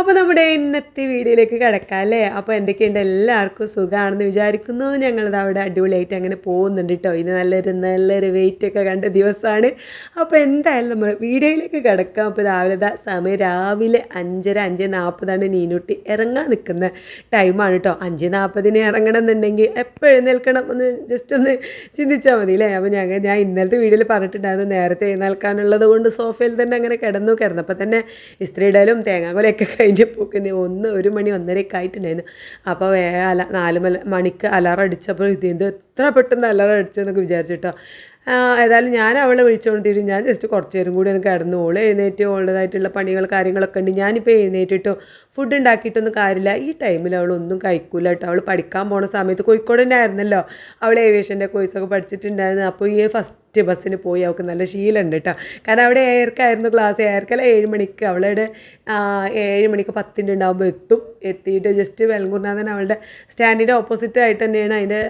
അപ്പോൾ നമ്മുടെ ഇന്നത്തെ വീഡിയോയിലേക്ക് കിടക്കാം അല്ലേ? അപ്പോൾ എന്തൊക്കെയുണ്ട്? എല്ലാവർക്കും സുഖമാണെന്ന് വിചാരിക്കുന്നു. ഞങ്ങളത് അവിടെ അടിപൊളിയായിട്ട് അങ്ങനെ പോകുന്നുണ്ട് കേട്ടോ ഇന്ന് നല്ലൊരു നല്ലൊരു വെയിറ്റ് ഒക്കെ കണ്ട ദിവസമാണ്. അപ്പോൾ എന്തായാലും നമ്മൾ വീഡിയോയിലേക്ക് കിടക്കാം. അപ്പോൾ രാവിലെ സമയം രാവിലെ അഞ്ചര അഞ്ച് നാൽപ്പതാണ് നീനുട്ടി ഇറങ്ങാൻ നിൽക്കുന്ന ടൈമാണ് കേട്ടോ അഞ്ച് നാൽപ്പതിന് ഇറങ്ങണം എന്നുണ്ടെങ്കിൽ എപ്പോൾ നിൽക്കണം എന്ന് ജസ്റ്റ് ഒന്ന് ചിന്തിച്ചാൽ മതി അല്ലേ? അപ്പോൾ ഞങ്ങൾ ഞാൻ ഇന്നലത്തെ വീഡിയോയിൽ പറഞ്ഞിട്ടുണ്ടായിരുന്നു നേരത്തെ എഴുന്നേൽക്കാനുള്ളത് കൊണ്ട് സോഫയിൽ തന്നെ അങ്ങനെ കിടന്നു. കിടന്നപ്പോൾ തന്നെ ഇസ്ത്രീയിടലും തേങ്ങാകൊലയൊക്കെ കഴിഞ്ഞപ്പോൾ ഒന്ന് ഒരു മണി ഒന്നരയൊക്കെ ആയിട്ടുണ്ടായിരുന്നു. അപ്പോൾ വേ അല നാല് മല മണിക്ക് അലാറം അടിച്ചപ്പോൾ ഇത് എത്ര പെട്ടെന്ന് അലാറം അടിച്ചതെന്നൊക്കെ വിചാരിച്ചിട്ടോ. ഏതായാലും ഞാൻ അവളെ വിളിച്ചുകൊണ്ടിട്ട് ഞാൻ ജസ്റ്റ് കുറച്ച് നേരം കൂടി ഒന്ന് കിടന്നു. ഓൾ എഴുന്നേറ്റ് ഓളുടേതായിട്ടുള്ള പണികൾ കാര്യങ്ങളൊക്കെ ഉണ്ട്. ഞാനിപ്പോൾ എഴുന്നേറ്റിട്ടോ ഫുഡ് ഉണ്ടാക്കിയിട്ടൊന്നും കാര്യമില്ല. ഈ ടൈമിൽ അവളൊന്നും കഴിക്കൂല കേട്ടോ. അവൾ പഠിക്കാൻ പോണ സമയത്ത് കോഴിക്കോട് തന്നെ ആയിരുന്നല്ലോ. അവൾ ഏവിയേഷന്റെ കോഴ്സൊക്കെ പഠിച്ചിട്ടുണ്ടായിരുന്നു. അപ്പോൾ ഈ ഫസ്റ്റ് ബസ്സിന് പോയി അവൾക്ക് നല്ല ശീലമുണ്ട് കേട്ടോ. കാരണം അവിടെ ഏർക്കായിരുന്നു ക്ലാസ് ഏർക്കല ഏഴ് മണിക്ക് അവളുടെ ഏഴ് മണിക്ക് പത്തിന്റെ ഉണ്ടാകുമ്പോൾ എത്തും. എത്തിയിട്ട് ജസ്റ്റ് വെലങ്കുർനാഥൻ അവളുടെ സ്റ്റാൻഡിന്റെ ഓപ്പോസിറ്റ് ആയിട്ട് തന്നെയാണ് അതിന്റെ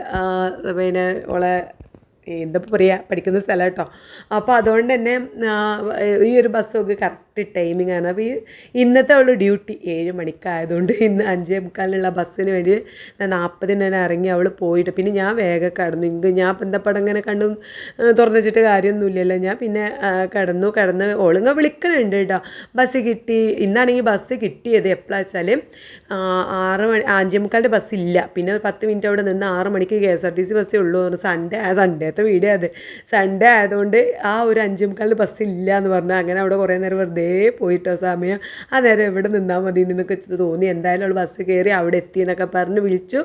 പിന്നെ ഓളെ എന്താ പറയുക പഠിക്കുന്ന സ്ഥലം കേട്ടോ അപ്പോൾ അതുകൊണ്ട് തന്നെ ഈ ഒരു ബസ്സൊക്കെ കറക്റ്റ് ടൈമിംഗ് ആണ്. അപ്പോൾ ഈ ഇന്നത്തെ ഉള്ള ഡ്യൂട്ടി ഏഴ് മണിക്കായതുകൊണ്ട് ഇന്ന് അഞ്ചേ മുക്കാലിനുള്ള ബസ്സിന് വേണ്ടി ഞാൻ നാൽപ്പതിന് തന്നെ ഇറങ്ങി അവൾ പോയിട്ട്. പിന്നെ ഞാൻ വേഗം കടന്നു. ഇങ്ങ് ഞാൻ ബന്ധപ്പെടം ഇങ്ങനെ കണ്ടും തുറന്നു വെച്ചിട്ട് കാര്യമൊന്നുമില്ലല്ലോ. ഞാൻ പിന്നെ കടന്നു കടന്ന് ഒളുങ്ങ വിളിക്കണുണ്ട് കേട്ടോ ബസ് കിട്ടി. ഇന്നാണെങ്കിൽ ബസ് കിട്ടിയത് എപ്പോഴാ വെച്ചാൽ ആറ് മണി അഞ്ചേ മുക്കാലിന്റെ ബസ്സില്ല. പിന്നെ ഒരു പത്ത് മിനിറ്റ് അവിടെ നിന്ന് ആറ് മണിക്ക് K S R T C ബസ്സേ ഉള്ളൂ സൺഡേ സൺഡേ സൺഡേത്തെ വീഡിയോ അത്. സൺഡേ ആയതുകൊണ്ട് ആ ഒരു അഞ്ചേ മുക്കാലിൽ ബസ് ഇല്ല എന്ന് പറഞ്ഞു. അങ്ങനെ അവിടെ കുറേ നേരം വെറുതെ പോയിട്ടോ സമയം. ആ നേരം എവിടെ നിന്നാൽ മതി എന്നൊക്കെ തോന്നി. എന്തായാലും അവൾ ബസ് കയറി അവിടെ എത്തി എന്നൊക്കെ പറഞ്ഞ് വിളിച്ചു.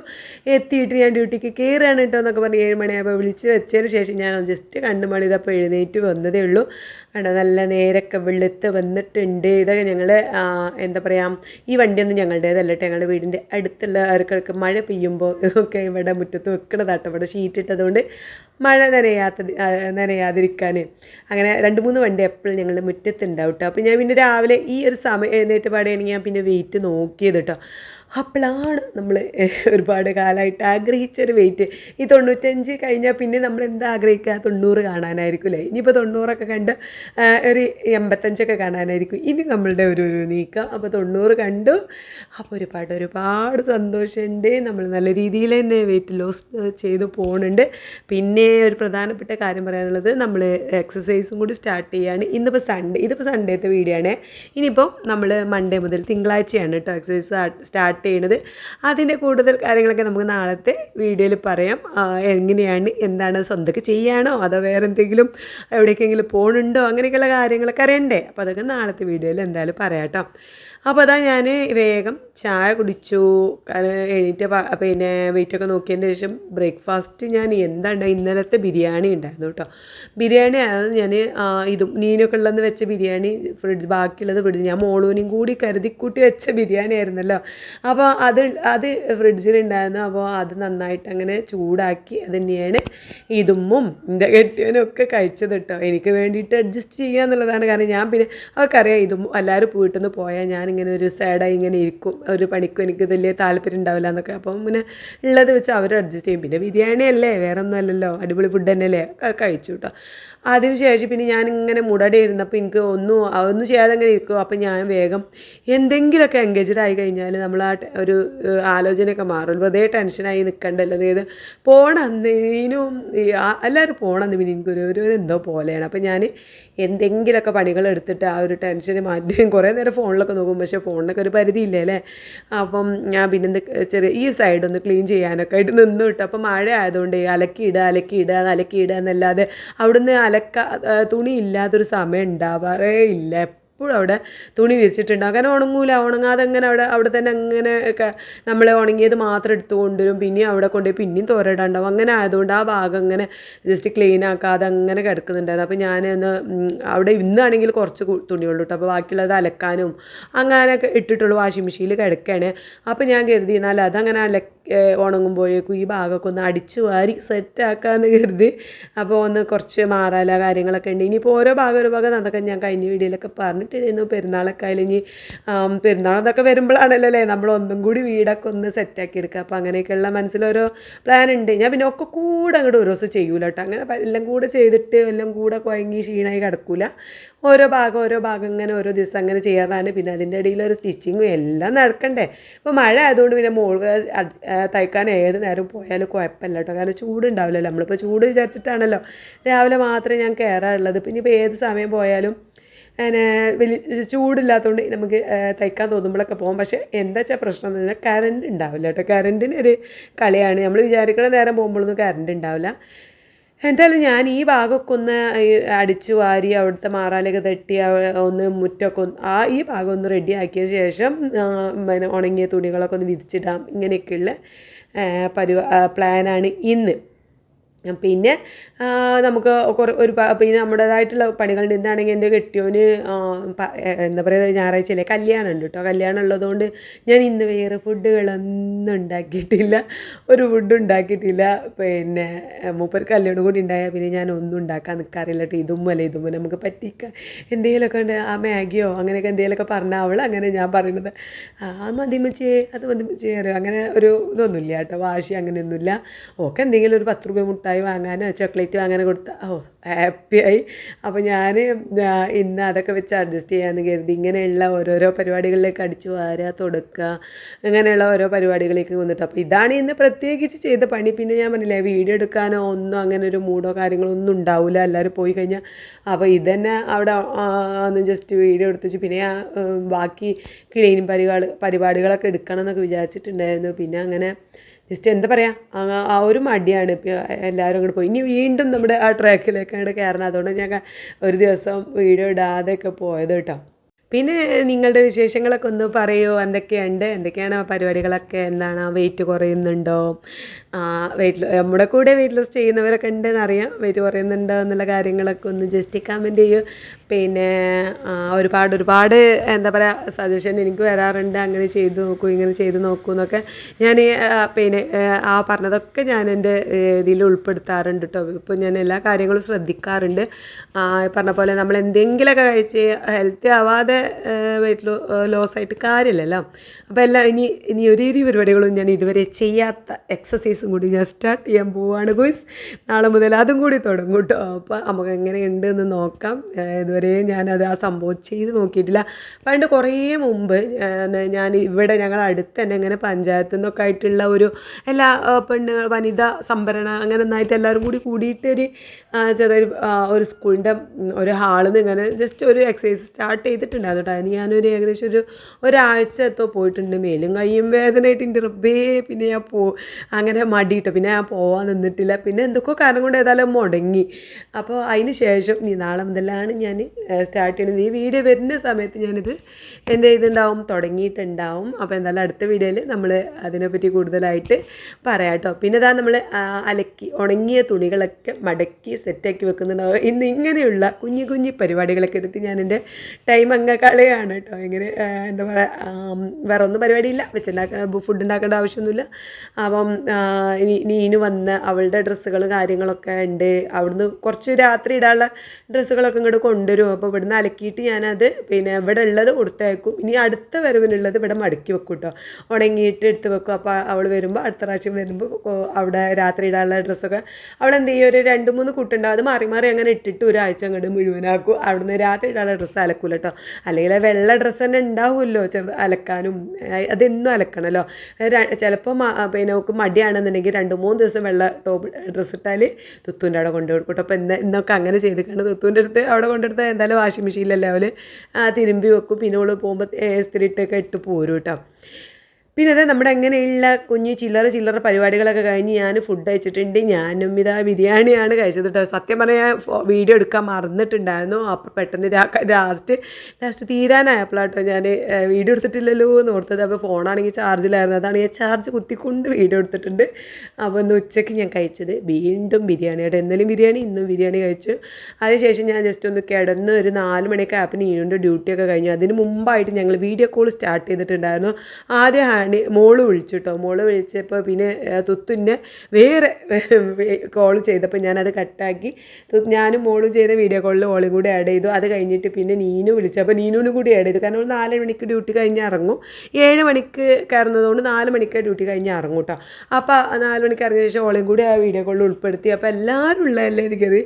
എത്തിയിട്ട് ഞാൻ ഡ്യൂട്ടിക്ക് കയറുകയാണ് കേട്ടോ എന്നൊക്കെ പറഞ്ഞ് ഏഴ് മണിയാകുമ്പോൾ വിളിച്ച് വെച്ചതിന് ശേഷം ഞാൻ ജസ്റ്റ് കണ്ണുമണി ഇതപ്പോൾ എഴുന്നേറ്റ് വന്നതേ ഉള്ളൂ. കണ്ടോ നല്ല നേരൊക്കെ വെളുത്ത് വന്നിട്ടുണ്ട്. ഇതൊക്കെ ഞങ്ങൾ എന്താ പറയുക ഈ വണ്ടിയൊന്നും ഞങ്ങളുടേതല്ല കേട്ടോ ഞങ്ങളുടെ വീടിന്റെ അടുത്തുള്ള ആർക്കൊക്കെ മഴ പെയ്യുമ്പോൾ ഒക്കെ ഇവിടെ മുറ്റത്ത് വെക്കണതാട്ടോ. ഇവിടെ ഷീറ്റ് ഇട്ടതുകൊണ്ട് മഴ നനയാത്ത നനയാതിരിക്കാൻ അങ്ങനെ രണ്ട് മൂന്ന് വണ്ടി എപ്പോഴും ഞങ്ങളുടെ മുറ്റത്തുണ്ടാവും കേട്ടോ അപ്പോൾ ഞാൻ പിന്നെ രാവിലെ ഈ ഒരു സമയം എഴുന്നേറ്റ് പാടുകയാണെങ്കിൽ ഞാൻ പിന്നെ വെയിറ്റ് നോക്കിയത് കേട്ടോ അപ്പോഴാണ് നമ്മൾ ഒരുപാട് കാലമായിട്ട് ആഗ്രഹിച്ചൊരു വെയിറ്റ് ഈ തൊണ്ണൂറ്റഞ്ച് കഴിഞ്ഞാൽ പിന്നെ നമ്മൾ എന്താ ആഗ്രഹിക്കുക തൊണ്ണൂറ് കാണാനായിരിക്കും അല്ലേ ഇനിയിപ്പോൾ തൊണ്ണൂറൊക്കെ കണ്ട് ഒരു എൺപത്തഞ്ചൊക്കെ കാണാനായിരിക്കും. ഇനി നമ്മളുടെ ഒരു ഒരു നീക്കം. അപ്പോൾ തൊണ്ണൂറ് കണ്ടു. അപ്പോൾ ഒരുപാട് ഒരുപാട് സന്തോഷമുണ്ട്. നമ്മൾ നല്ല രീതിയിൽ തന്നെ വെയിറ്റ് ലോസ് ചെയ്ത് പോകുന്നുണ്ട് പിന്നെ ഒരു പ്രധാനപ്പെട്ട കാര്യം പറയാനുള്ളത് നമ്മൾ എക്സസൈസും കൂടി സ്റ്റാർട്ട് ചെയ്യുകയാണ് ഇന്നിപ്പോൾ സൺഡേ ഇതിപ്പോൾ സൺഡേത്തെ വീഡിയോ ആണ്. ഇനിയിപ്പോൾ നമ്മൾ മൺഡേ മുതൽ തിങ്കളാഴ്ചയാണ് കേട്ടോ എക്സസൈസ് സ്റ്റാർട്ട് ചെയ്യുന്നത് അതിന്റെ കൂടുതൽ കാര്യങ്ങളൊക്കെ നമുക്ക് നാളത്തെ വീഡിയോയിൽ പറയാം. എങ്ങനെയാണ് എന്താണ് സ്വന്തമൊക്കെ ചെയ്യാണോ അതോ വേറെ എന്തെങ്കിലും എവിടേക്കെങ്കിലും പോകണുണ്ടോ അങ്ങനെയൊക്കെയുള്ള കാര്യങ്ങളൊക്കെ അറിയണ്ടേ? അപ്പോൾ അതൊക്കെ നാളത്തെ വീഡിയോയിൽ എന്തായാലും പറയാം കേട്ടോ. അപ്പോൾ അതാ ഞാൻ വേഗം ചായ കുടിച്ചു. എണീറ്റ് പിന്നെ വെയിറ്റൊക്കെ നോക്കിയതിന് ശേഷം ബ്രേക്ക്ഫാസ്റ്റ് ഞാൻ എന്താണ് ഇന്നലത്തെ ബിരിയാണി ഉണ്ടായിരുന്നു കേട്ടോ ബിരിയാണി ആയിരുന്നു ഞാൻ ഇതും നീനൊക്കെ ഉള്ളതെന്ന് വെച്ച ബിരിയാണി ഫ്രിഡ്ജ് ബാക്കിയുള്ളത് ഫ്രിഡ്ജ് ഞാൻ മോളൂനും കൂടി കരുതിക്കൂട്ടി വെച്ച ബിരിയാണി ആയിരുന്നല്ലോ. അപ്പോൾ അത് അത് ഫ്രിഡ്ജിലുണ്ടായിരുന്നു. അപ്പോൾ അത് നന്നായിട്ട് അങ്ങനെ ചൂടാക്കി അത് തന്നെയാണ് ഇതുമ്മും എന്റെ കെട്ടിയനും ഒക്കെ കഴിച്ചത് കേട്ടോ എനിക്ക് വേണ്ടിയിട്ട് അഡ്ജസ്റ്റ് ചെയ്യുക എന്നുള്ളതാണ് കാരണം ഞാൻ പിന്നെ അവർക്കറിയാം ഇതും എല്ലാവരും വീട്ടിൽ നിന്ന് പോയാൽ ഞാനിങ്ങനെ ഒരു സാഡായി ഇങ്ങനെ ഇരിക്കും. ഒരു പണിക്കും എനിക്ക് വലിയ താല്പര്യം ഉണ്ടാവില്ല എന്നൊക്കെ. അപ്പം ഇങ്ങനെ ഉള്ളത് വെച്ച് അവർ അഡ്ജസ്റ്റ് ചെയ്യും. പിന്നെ ബിരിയാണി അല്ലേ? വേറെ ഒന്നും അല്ലല്ലോ. അടിപൊളി ഫുഡ് തന്നെയല്ലേ? കഴിച്ചു കേട്ടോ അതിന് പിന്നെ പിന്നെ ഇങ്ങനെ മുടടെ ഇരുന്നപ്പോൾ എനിക്ക് ഒന്നും ഒന്നും ചെയ്യാതെ അങ്ങനെ ഇരിക്കും അപ്പം ഞാൻ വേഗം എന്തെങ്കിലുമൊക്കെ എൻഗേജഡ് ആയി കഴിഞ്ഞാൽ നമ്മൾ ആ ഒരു ആലോചനയൊക്കെ മാറും. വെറുതെ ടെൻഷനായി നിൽക്കണ്ടല്ലോ. അതായത് പോണന്നേനും എല്ലാവരും പോണെന്ന് പിന്നെ എനിക്കൊരു ഒരു എന്തോ പോലെയാണ്. അപ്പം ഞാൻ എന്തെങ്കിലുമൊക്കെ പണികൾ എടുത്തിട്ട് ആ ഒരു ടെൻഷന് മാറ്റി കുറേ നേരം ഫോണിലൊക്കെ നോക്കും. പക്ഷേ ഫോണിനൊക്കെ ഒരു പരിധിയില്ലേ അല്ലേ? അപ്പം ഞാൻ പിന്നെ ചെറിയ ഈ സൈഡ് ഒന്ന് ക്ലീൻ ചെയ്യാനൊക്കെ ആയിട്ട് നിന്നു വിട്ടു. അപ്പം മഴ ആയതുകൊണ്ട് അലക്കിയിടുക അലക്കിയിടുക അലക്കിയിടുക എന്നല്ലാതെ അവിടുന്ന് അലക്ക തുണി ഇല്ലാത്തൊരു സമയം ഉണ്ടാവാറേ ഇല്ല. എപ്പോഴും അവിടെ തുണി വിരിച്ചിട്ടുണ്ടാകും കാരണം ഉണങ്ങൂല. ഉണങ്ങാതെ അങ്ങനെ അവിടെ അവിടെ തന്നെ അങ്ങനെ നമ്മൾ ഉണങ്ങിയത് മാത്രം എടുത്തു കൊണ്ടുവരും. പിന്നെയും അവിടെ കൊണ്ടുപോയി പിന്നെയും തോരയിടാണ്ടാവും അങ്ങനെ ആയതുകൊണ്ട് ആ ഭാഗം അങ്ങനെ ജസ്റ്റ് ക്ലീൻ ആക്കാതെ അങ്ങനെ കിടക്കുന്നുണ്ടായിരുന്നു. അപ്പോൾ ഞാൻ അവിടെ ഇന്നാണെങ്കിൽ കുറച്ച് തുണിയുള്ളൂ കേട്ടോ അപ്പോൾ ബാക്കിയുള്ളത് അലക്കാനും അങ്ങനെയൊക്കെ ഇട്ടിട്ടുള്ളൂ. വാഷിംഗ് മെഷീനിൽ കിടക്കുകയാണ് അപ്പോൾ ഞാൻ കരുതി എന്നാൽ അതങ്ങനെ അല ഉണങ്ങുമ്പോഴേക്കും ഈ ഭാഗമൊക്കെ ഒന്ന് അടിച്ചു വാരി സെറ്റാക്കാമെന്ന് കരുതി. അപ്പോൾ ഒന്ന് കുറച്ച് മാറാല കാര്യങ്ങളൊക്കെ ഉണ്ട്. ഇനിയിപ്പോൾ ഓരോ ഭാഗം ഓരോ ഭാഗം അതൊക്കെ ഞാൻ കഴിഞ്ഞ വീഡിയോയിലൊക്കെ പറഞ്ഞിട്ടുണ്ട് പറഞ്ഞിട്ടുണ്ടായിരുന്നു പെരുന്നാളൊക്കെ ആയാലും അതൊക്കെ വരുമ്പോഴാണല്ലോ അല്ലേ? നമ്മൾ ഒന്നും കൂടി വീടൊക്കെ ഒന്ന് സെറ്റാക്കി എടുക്കുക. അപ്പോൾ അങ്ങനെയൊക്കെയുള്ള മനസ്സിലോരോ പ്ലാൻ ഉണ്ട്. ഞാൻ പിന്നെ ഒക്കെ കൂടെ അങ്ങോട്ട് ഒരു ദിവസം ചെയ്യൂല കേട്ടോ അങ്ങനെ എല്ലാം കൂടെ ചെയ്തിട്ട് എല്ലാം കൂടെ കുഴങ്ങി ക്ഷീണമായി കിടക്കൂല. ഓരോ ഭാഗം ഓരോ ഭാഗം ഇങ്ങനെ ഓരോ ദിവസം അങ്ങനെ ചെയ്യാറാണ്. പിന്നെ അതിന്റെ ഇടയിൽ ഒരു സ്റ്റിച്ചിങ്ങും എല്ലാം നടക്കണ്ടേ. ഇപ്പോൾ മഴ ആയതുകൊണ്ട് പിന്നെ മോൾ തയ്ക്കാൻ ഏത് നേരം പോയാലും കുഴപ്പമില്ല കേട്ടോ. കാരണം ചൂടുണ്ടാവില്ലല്ലോ നമ്മളിപ്പോൾ ചൂട് വിചാരിച്ചിട്ടാണല്ലോ രാവിലെ മാത്രമേ ഞാൻ കയറാറുള്ളത്. പിന്നെ ഇപ്പോൾ ഏത് സമയം പോയാലും അങ്ങനെ വലിയ ചൂടില്ലാത്തതുകൊണ്ട് നമുക്ക് തയ്ക്കാൻ തോന്നുമ്പോഴൊക്കെ പോകും പക്ഷേ എന്താ വെച്ചാൽ പ്രശ്നം എന്ന് പറഞ്ഞാൽ കറണ്ട് ഉണ്ടാവില്ല കേട്ടോ. കറണ്ടിന് ഒരു കളിയാണ്. നമ്മൾ വിചാരിക്കണ നേരം പോകുമ്പോഴൊന്നും കറണ്ട് ഉണ്ടാവില്ല. എന്തായാലും ഞാൻ ഈ ഭാഗമൊക്കെ ഒന്ന് അടിച്ചു വാരി അവിടുത്തെ മാറാലൊക്കെ തട്ടി ഒന്ന് മുറ്റമൊക്കെ ഒന്ന് ആ ഈ ഭാഗം ഒന്ന് റെഡി ആക്കിയ ശേഷം പിന്നെ ഉണങ്ങിയ തുണികളൊക്കെ ഒന്ന് വിരിച്ചിടാം. ഇങ്ങനെയൊക്കെയുള്ള പരിപാ പ്ലാനാണ് ഇന്ന്. പിന്നെ നമുക്ക് കുറേ ഒരു പിന്നെ നമ്മുടേതായിട്ടുള്ള പണികൾ നിന്നാണെങ്കിൽ എന്റെ കെട്ടിയോന് എന്താ പറയുക ഞായറാഴ്ചയിലെ കല്യാണം ഉണ്ട് കേട്ടോ. കല്യാണം ഉള്ളതുകൊണ്ട് ഞാൻ ഇന്ന് വേറെ ഫുഡുകളൊന്നും ഉണ്ടാക്കിയിട്ടില്ല. ഒരു ഫുഡ് ഉണ്ടാക്കിയിട്ടില്ല. പിന്നെ മൂപ്പർ കല്യാണം കൂടി ഉണ്ടായാൽ പിന്നെ ഞാൻ ഒന്നും ഉണ്ടാക്കാൻ നിൽക്കാറില്ല കേട്ടോ. ഇതും അല്ല ഇതും നമുക്ക് പറ്റിക്ക എന്തെങ്കിലുമൊക്കെ ഉണ്ട്. ആ മാഗിയോ അങ്ങനെയൊക്കെ എന്തെങ്കിലുമൊക്കെ പറഞ്ഞാൽ അവൾ അങ്ങനെ ഞാൻ പറയുന്നത് ആ മതി മച്ചേ അത് മതി മച്ചേ. അങ്ങനെ ഒരു ഇതൊന്നുമില്ല കേട്ടോ. വാശി അങ്ങനെയൊന്നുമില്ല. ഓക്കെ എന്തെങ്കിലും ഒരു പത്ത് രൂപ മുട്ടായി വാങ്ങാനോ ചോക്ലേറ്റ് വാങ്ങാനോ കൊടുത്താൽ ഓ ഹാപ്പിയായി അപ്പോൾ ഞാൻ ഇന്ന് അതൊക്കെ വെച്ച് അഡ്ജസ്റ്റ് ചെയ്യാമെന്ന് കരുതി. ഇങ്ങനെയുള്ള ഓരോരോ പരിപാടികളിലേക്ക് അടിച്ചു വാരുക തുടക്കുക അങ്ങനെയുള്ള ഓരോ പരിപാടികളിലേക്ക് വന്നിട്ട്. അപ്പോൾ ഇതാണ് ഇന്ന് പ്രത്യേകിച്ച് ചെയ്ത പണി. പിന്നെ ഞാൻ പറഞ്ഞില്ലേ വീഡിയോ എടുക്കാനോ ഒന്നും അങ്ങനെ ഒരു മൂഡോ കാര്യങ്ങളോ ഒന്നും ഉണ്ടാവില്ല എല്ലാവരും പോയി കഴിഞ്ഞാൽ അപ്പോൾ ഇതന്നെ അവിടെ ഒന്ന് ജസ്റ്റ് വീഡിയോ എടുത്തു പിന്നെ ആ ബാക്കി ക്ലീനിങ് പരിപാടി പരിപാടികളൊക്കെ എടുക്കണം എന്നൊക്കെ വിചാരിച്ചിട്ടുണ്ടായിരുന്നു. പിന്നെ അങ്ങനെ ജസ്റ്റ് എന്താ പറയുക ആ- ഒരു മടിയാണ് എല്ലാവരും അങ്ങോട്ട് പോയി. ഇനി വീണ്ടും നമ്മുടെ ആ ട്രാക്കിലേക്ക് അങ്ങോട്ട് കയറണം അതുകൊണ്ട് ഞാൻ ഒരു ദിവസം വീഡിയോ ഇടാതെയൊക്കെ പോയത് കേട്ടോ. പിന്നെ നിങ്ങളുടെ വിശേഷങ്ങളൊക്കെ ഒന്ന് പറയൂ? എന്തൊക്കെയുണ്ട്? എന്തൊക്കെയാണ് പരിപാടികളൊക്കെ? എന്താണ് വെയിറ്റ് കുറയുന്നുണ്ടോ? വെയിറ്റ് നമ്മുടെ കൂടെ വെയിറ്റ് ലോസ് ചെയ്യുന്നവരൊക്കെ ഉണ്ടെന്ന് അറിയാം. വെയിറ്റ് കുറയുന്നുണ്ടോ എന്നുള്ള കാര്യങ്ങളൊക്കെ ഒന്ന് ജസ്റ്റ് കമന്റ് ചെയ്യൂ. പിന്നെ ഒരുപാട് ഒരുപാട് എന്താ പറയുക സജഷൻ എനിക്ക് വരാറുണ്ട്. അങ്ങനെ ചെയ്ത് നോക്കൂ ഇങ്ങനെ ചെയ്ത് നോക്കൂ എന്നൊക്കെ ഞാൻ പിന്നെ ആ, പറഞ്ഞതൊക്കെ ഞാൻ എന്റെ ഇതിൽ ഉൾപ്പെടുത്താറുണ്ട് കേട്ടോ ഇപ്പോൾ ഞാൻ എല്ലാ കാര്യങ്ങളും ശ്രദ്ധിക്കാറുണ്ട്. പറഞ്ഞ പോലെ നമ്മൾ എന്തെങ്കിലുമൊക്കെ കഴിച്ച് ഹെൽത്തി ആവാതെ വെയിറ്റ് ലോസ് ആയിട്ട് കാര്യമില്ലല്ലോ. അപ്പോൾ എല്ലാം ഇനി ഇനി ഒരു ഒരു പരിപാടികളും ഞാൻ ഇതുവരെ ചെയ്യാത്ത എക്സസൈസും കൂടി ഞാൻ സ്റ്റാർട്ട് ചെയ്യാൻ പോവുകയാണ് ഗോയ്സ് നാളെ മുതൽ അതും കൂടി തുടങ്ങും കേട്ടോ അപ്പോൾ നമുക്ക് എങ്ങനെയുണ്ട് എന്ന് നോക്കാം. ഏഹ് ഇതുവരെ ഞാനത് ആ സംഭവം ചെയ്ത് നോക്കിയിട്ടില്ല. പണ്ട് കുറേ മുമ്പ് ഞാൻ ഇവിടെ ഞങ്ങൾ അടുത്ത് തന്നെ ഇങ്ങനെ പഞ്ചായത്തിൽ നിന്നൊക്കെ ആയിട്ടുള്ള ഒരു എല്ലാ പെണ്ണുങ്ങൾ വനിതാ സംഭരണ അങ്ങനെ ഒന്നായിട്ട് എല്ലാവരും കൂടി കൂടിയിട്ട് ഒരു ചെറിയൊരു ഒരു സ്കൂളിന്റെ ഒരു ഹാളിൽ നിന്ന് ഇങ്ങനെ ജസ്റ്റ് ഒരു എക്സസൈസ് സ്റ്റാർട്ട് ചെയ്തിട്ടുണ്ടായിരുന്നു കേട്ടോ. അതിന് ഞാനൊരു ഏകദേശം ഒരു ഒരാഴ്ച എത്തോ പോയിട്ടുണ്ട്. മേലും കയ്യും വേദനയായിട്ട് എന്റെ റബ്ബേ പിന്നെ ഞാൻ പോ അങ്ങനെ മടിയിട്ടോ പിന്നെ ഞാൻ പോവാൻ നിന്നിട്ടില്ല. പിന്നെ എന്തൊക്കെയോ കാരണം കൊണ്ട് ഏതായാലും മുടങ്ങി. അപ്പോൾ അതിന് ശേഷം നീ നാളെ മുതലാണ് ഞാൻ സ്റ്റാർട്ട് ചെയ്യണത് ഈ വീഡിയോ വരുന്ന സമയത്ത് ഞാനിത് എന്ത് ചെയ്തിട്ടുണ്ടാവും? തുടങ്ങിയിട്ടുണ്ടാവും. അപ്പോൾ എന്തായാലും അടുത്ത വീഡിയോയിൽ നമ്മൾ അതിനെപ്പറ്റി കൂടുതലായിട്ട് പറയാം കേട്ടോ പിന്നെ ഇതാ നമ്മൾ അലക്കി ഉണങ്ങിയ തുണികളൊക്കെ മടക്കി സെറ്റാക്കി വെക്കുന്നുണ്ടാവും. ഇന്ന് ഇങ്ങനെയുള്ള കുഞ്ഞു കുഞ്ഞു പരിപാടികളൊക്കെ എടുത്ത് ഞാൻ എന്റെ ടൈം അങ്ങ് കളയാണ് കേട്ടോ ഇങ്ങനെ എന്താ പറയുക വേറെ ഒന്നും പരിപാടിയില്ല. വെച്ചുണ്ടാക്ക ഫുഡ് ഉണ്ടാക്കേണ്ട ആവശ്യമൊന്നുമില്ല. അപ്പം ഇനി നീനു വന്ന് അവളുടെ ഡ്രസ്സുകൾ കാര്യങ്ങളൊക്കെ ഉണ്ട്. അവിടുന്ന് കുറച്ച് രാത്രി ഇടാനുള്ള ഡ്രസ്സുകളൊക്കെ ഇങ്ങോട്ട് കൊണ്ടുവരും. അപ്പോൾ ഇവിടുന്ന് അലക്കിയിട്ട് ഞാനത് പിന്നെ ഇവിടെ ഉള്ളത് കൊടുത്തയക്കും ഇനി അടുത്ത വരവിനുള്ളത് ഇവിടെ മടക്കി വെക്കും കേട്ടോ ഉണങ്ങിയിട്ട് എടുത്ത് വെക്കും. അപ്പോൾ അവൾ വരുമ്പോൾ അടുത്ത പ്രാവശ്യം വരുമ്പോൾ അവിടെ രാത്രി ഇടാനുള്ള ഡ്രസ്സൊക്കെ അവൾ എന്ത് ചെയ്യും? ഒരു രണ്ട് മൂന്ന് കൂട്ടുണ്ടാവും. അത് മാറി മാറി അങ്ങനെ ഇട്ടിട്ട് ഒരാഴ്ച അങ്ങോട്ട് മുഴുവനാക്കും. അവിടുന്ന് രാത്രി ഇടാനുള്ള ഡ്രസ്സ് അലക്കൂല കേട്ടോ അല്ലെങ്കിൽ വെള്ള ഡ്രസ്സ് തന്നെ ഉണ്ടാവുമല്ലോ ചെറുത് അലക്കാനും. അതെന്നും അലക്കണമല്ലോ ചിലപ്പോൾ പിന്നെ നമുക്ക് മടിയാണെന്നുണ്ടെങ്കിൽ രണ്ട് മൂന്ന് ദിവസം വെള്ള ടോപ്പ് ഡ്രസ്സ് ഇട്ടാൽ തുത്തൂന്റെ അവിടെ കൊണ്ടുപോയി കേട്ടോ അപ്പോൾ ഇന്ന് ഇന്നൊക്കെ അങ്ങനെ ചെയ്തിട്ടുണ്ട് തുത്തൂന്റെ അടുത്ത് അവിടെ കൊണ്ടെടുത്ത് എന്തായാലും വാഷിംഗ് മെഷീനിലല്ലേ അവൾ തിരുമ്പി വെക്കും. പിന്നെ അവൾ പോകുമ്പോൾ സ്ഥിരിട്ടൊക്കെ ഇട്ട് പോരും കേട്ടോ പിന്നെ അതെ നമ്മുടെ അങ്ങനെയുള്ള കുഞ്ഞു ചില്ലറ ചില്ലറ പരിപാടികളൊക്കെ കഴിഞ്ഞ് ഞാൻ ഫുഡ് കഴിച്ചിട്ടുണ്ട്. ഞാനും ഇതാ ബിരിയാണിയാണ് കഴിച്ചത് കേട്ടോ സത്യം പറഞ്ഞാൽ ഞാൻ വീഡിയോ എടുക്കാൻ മറന്നിട്ടുണ്ടായിരുന്നു. അപ്പോൾ പെട്ടെന്ന് ലാസ്റ്റ് ലാസ്റ്റ് തീരാനായപ്പോഴാട്ടോ ഞാൻ വീഡിയോ എടുത്തിട്ടില്ലല്ലോ എന്ന് ഓർത്തത്. അപ്പോൾ ഫോണാണെങ്കിൽ ചാർജിലായിരുന്നു അതാണ് ഞാൻ ചാർജ് കുത്തിക്കൊണ്ട് വീഡിയോ എടുത്തിട്ടുണ്ട്. അപ്പോൾ ഇന്ന് ഉച്ചയ്ക്ക് ഞാൻ കഴിച്ചത് വീണ്ടും ബിരിയാണി കേട്ടോ ഇന്നലെയും ബിരിയാണി ഇന്നും ബിരിയാണി കഴിച്ചു. അതിനുശേഷം ഞാൻ ജസ്റ്റ് ഒന്ന് കിടന്ന് ഒരു നാല് മണിയൊക്കെ ആപ്പിന് നീനുന്റെ ഡ്യൂട്ടിയൊക്കെ കഴിഞ്ഞു. അതിന് മുമ്പായിട്ട് ഞങ്ങൾ വീഡിയോ കോൾ സ്റ്റാർട്ട് ചെയ്തിട്ടുണ്ടായിരുന്നു. ആദ്യം ഞാൻ മോൾ വിളിച്ചു കേട്ടോ മോൾ വിളിച്ചപ്പോൾ പിന്നെ തുത്തുനെ തുത്തുന്നെ വേറെ കോൾ ചെയ്തപ്പോൾ ഞാനത് കട്ടാക്കി. ഞാനും മോളും ചെയ്ത വീഡിയോ കോളിൽ ഓളും കൂടി ആഡ് ചെയ്തു. അത് കഴിഞ്ഞിട്ട് പിന്നെ നീനു വിളിച്ചു. അപ്പോൾ നീനുവിനും കൂടി ആഡ് ചെയ്തു. കാരണം ഒരു നാല് മണിക്ക് ഡ്യൂട്ടി കഴിഞ്ഞ് ഇറങ്ങും. ഏഴ് മണിക്ക് കയറുന്നതുകൊണ്ട് നാല് മണിക്ക് ഡ്യൂട്ടി കഴിഞ്ഞ് ഇറങ്ങും കേട്ടോ അപ്പോൾ നാല് മണിക്ക് ഇറങ്ങിയ ശേഷം ഓളെയും കൂടി ആ വീഡിയോ കോളിൽ ഉൾപ്പെടുത്തി. അപ്പോൾ എല്ലാവരും ഉള്ളതല്ലേ എനിക്കത്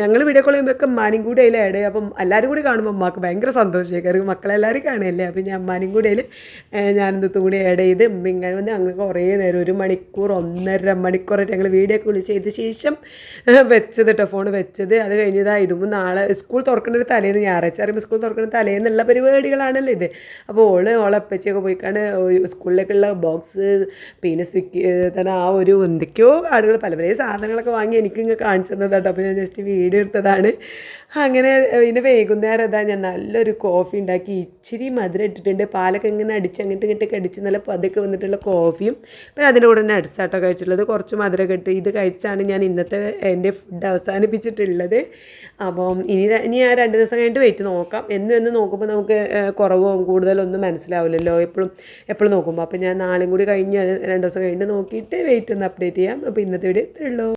ഞങ്ങൾ വീഡിയോ കോൾ ചെയ്യുമ്പോൾ അമ്മാനും കൂടി അതിൽ ആഡ് ചെയ്യും. അപ്പം എല്ലാവരും കൂടി കാണുമ്പോൾ അമ്മയ്ക്ക് ഭയങ്കര സന്തോഷമായി കാരണം മക്കളെല്ലാവരും കാണുകയല്ലേ? അപ്പം ഞാൻ അമ്മാനും കൂടി അതിൽ ഞാനിന്നത്തും കൂടി ആഡ് ചെയ്ത് ഇങ്ങനെ വന്ന് അങ്ങനെ കുറേ നേരം ഒരു മണിക്കൂർ ഒന്നര മണിക്കൂറായിട്ട് ഞങ്ങൾ വീഡിയോ ഒക്കെ വിളിച്ച് ചെയ്ത ശേഷം വെച്ചത് കേട്ടോ ഫോൺ വെച്ചത്. അത് കഴിഞ്ഞതാണ് ഇതും നാളെ സ്കൂൾ തുറക്കുന്ന ഒരു തലേന്ന് ഞായറാഴ്ച അറിയുമ്പോൾ സ്കൂൾ തുറക്കുന്ന തലേന്നുള്ള പരിപാടികളാണല്ലോ ഇത്. അപ്പോൾ ഓൾ ഓളെ പോയിക്കാണ് സ്കൂളിലേക്കുള്ള ബോക്സ് പിന്നെ സ്വിക്ക് തന്നെ ആ ഒരു എന്തൊക്കെയോ ആളുകൾ പല പല സാധനങ്ങളൊക്കെ വാങ്ങി എനിക്ക് ഇങ്ങനെ കാണിച്ചു തന്നതാട്ടോ അപ്പോൾ ഞാൻ ജസ്റ്റ് വീഡിയോ എടുത്തതാണ്. അങ്ങനെ പിന്നെ വൈകുന്നേരം ഇതാ ഞാൻ നല്ലൊരു കോഫി ഉണ്ടാക്കി ഇച്ചിരി മധുരം ഇട്ടിട്ടുണ്ട്. പാലൊക്കെ ഇങ്ങനെ അടിച്ച് അങ്ങോട്ട് ഇങ്ങോട്ടൊക്കെ നല്ല പതുക്കെ വന്നിട്ടുള്ള കോഫിയും. പിന്നെ അതിന്റെ കൂടെ തന്നെ അടിച്ചാട്ടോ കഴിച്ചിട്ടുള്ളത്. കുറച്ച് മധുരം കെട്ട് ഇത് കഴിച്ചാണ് ഞാൻ ഇന്നത്തെ എന്റെ ഫുഡ് അവസാനിപ്പിച്ചിട്ടുള്ളത്. അപ്പം ഇനി ഇനി ഞാൻ രണ്ട് ദിവസം കഴിഞ്ഞിട്ട് വെയിറ്റ് നോക്കാം. എന്നും എന്ന് നോക്കുമ്പോൾ നമുക്ക് കുറവോ കൂടുതലോ ഒന്നും മനസ്സിലാവില്ലല്ലോ. എപ്പോഴും എപ്പോഴും നോക്കുമ്പോൾ. അപ്പോൾ ഞാൻ നാളെയും കൂടി കഴിഞ്ഞ് രണ്ട് ദിവസം കഴിഞ്ഞിട്ട് നോക്കിയിട്ട് വെയിറ്റ് ഒന്ന് അപ്ഡേറ്റ് ചെയ്യാം. അപ്പോൾ ഇന്നത്തെ വീഡിയോ ഇത്രയേ ഉള്ളൂ.